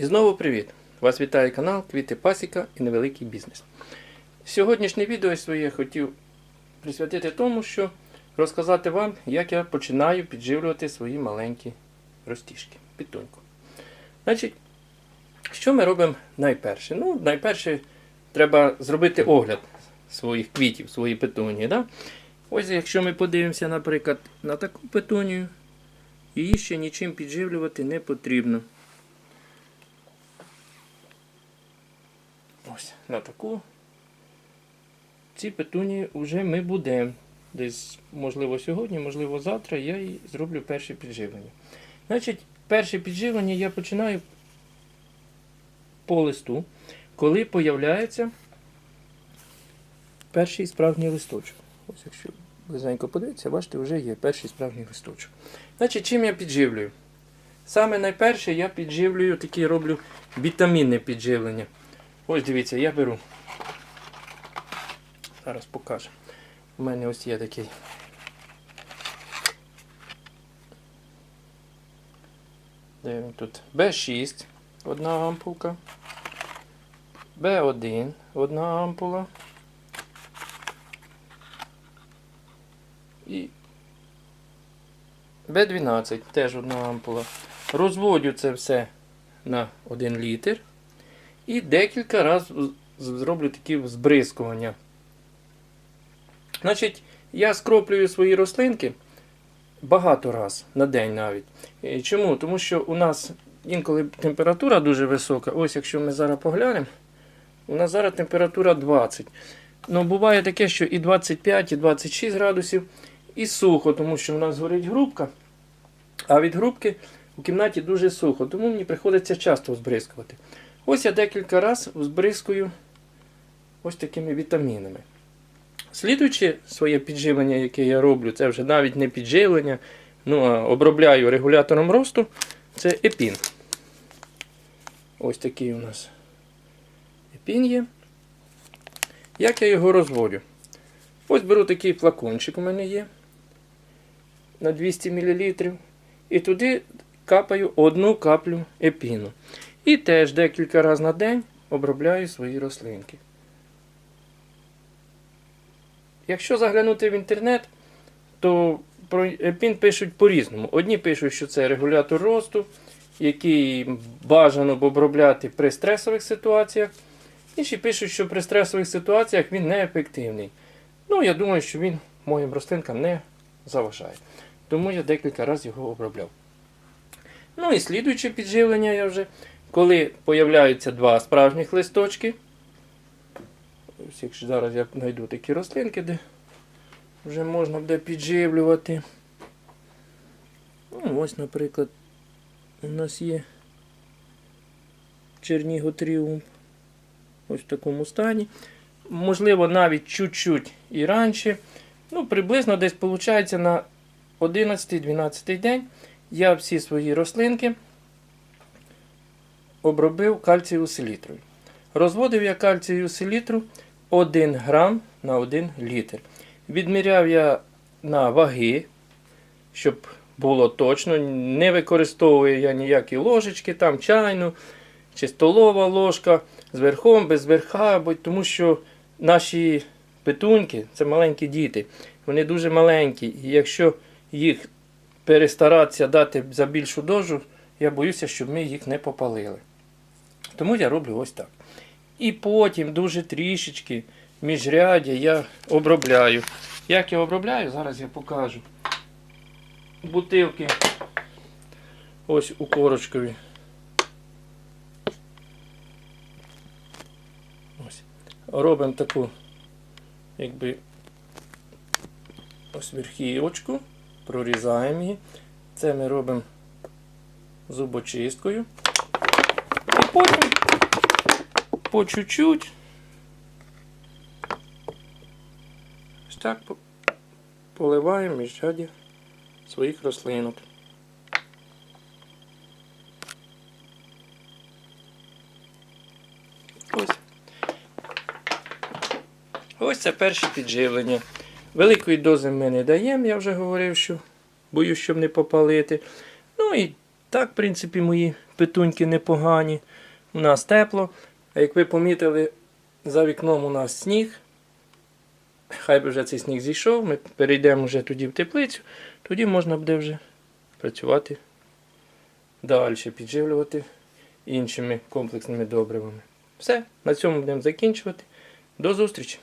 І знову привіт! Вас вітає канал Квіти Пасіка і Невеликий Бізнес. Сьогоднішнє відео своє хотів присвятити тому, що розказати вам, як я починаю підживлювати свої маленькі ростіжки, підтоньку. Значить, що ми робимо найперше? Ну, найперше, треба зробити огляд своїх квітів, своєї петунії. Да? Ось якщо ми подивимося, наприклад, на таку петунію, її ще нічим підживлювати не потрібно. Ось на таку. Ці петунії вже ми будемо. Десь, можливо, сьогодні, можливо, завтра я їй зроблю перше підживлення. Значить, перше підживлення я починаю по листу, коли появляється перший справжній листочок. Ось якщо близенько подивитися, бачите, вже є перший справжній листочок. Значить, чим я підживлюю? Саме найперше я підживлюю, такі роблю вітамінне підживлення. Ось дивіться, я беру. Зараз покажу. У мене ось є такий. Він тут? Б6, одна ампулка. Б1, одна ампула. І Б12, теж одна ампула. Розводю це все на 1 літр. І декілька разів зроблю такі збризкування. Значить, я скроплюю свої рослинки багато раз на день навіть. Чому? Тому що у нас інколи температура дуже висока. Ось якщо ми зараз поглянемо, у нас зараз температура 20. Ну, буває таке, що і 25, і 26 градусів, і сухо, тому що у нас горить грубка. А від грубки у кімнаті дуже сухо, тому мені приходиться часто збризкувати. Ось я декілька разів збризкую ось такими вітамінами. Слідуючи своє підживлення, яке я роблю, це вже навіть не підживлення, ну а обробляю регулятором росту, це епін. Ось такий у нас епін є. Як я його розводю? Ось беру такий флакончик у мене є на 200 мл. І туди капаю одну каплю епіну. І теж декілька разів на день обробляю свої рослинки. Якщо заглянути в інтернет, то про епін пишуть по-різному. Одні пишуть, що це регулятор росту, який бажано б обробляти при стресових ситуаціях. Інші пишуть, що при стресових ситуаціях він неефективний. Ну, я думаю, що він моїм рослинкам не заважає. Тому я декілька разів його обробляв. Ну і слідуюче підживлення я вже, коли появляються два справжніх листочки. Якщо зараз я знайду такі рослинки, де вже можна буде підживлювати. Ну, ось, наприклад, у нас є Черніготріумф. Ось в такому стані. Можливо, навіть чуть-чуть і раніше. Ну, приблизно десь виходить на 11-12 день я всі свої рослинки обробив кальцієву селітрою. Розводив я кальцієву селітру 1 грам на 1 літр. Відміряв я на ваги, щоб було точно. Не використовую я ніякі ложечки, там чайну чи столова ложка з верхом, без верха, тому що наші петуньки це маленькі діти. Вони дуже маленькі. І якщо їх перестаратися дати за більшу дозу, я боюся, щоб ми їх не попалили. Тому я роблю ось так. І потім дуже трішечки міжрядя я обробляю. Як я обробляю, зараз я покажу. Бутилки ось у корочкові. Ось. Робимо таку, якби ось верхівочку, прорізаємо її. Це ми робимо зубочисткою. Потім по чуть-чуть. Ось так по- поливаємо міжряді своїх рослинок. Ось. Ось це перше підживлення. Великої дози ми не даємо, я вже говорив, що боюсь, щоб не попалити. Ну і Так, в принципі, мої петуньки непогані. У нас тепло. А як ви помітили, за вікном у нас сніг. Хай би вже цей сніг зійшов, ми перейдемо вже тоді в теплицю, тоді можна буде вже працювати далі, підживлювати іншими комплексними добривами. Все, на цьому будемо закінчувати. До зустрічі!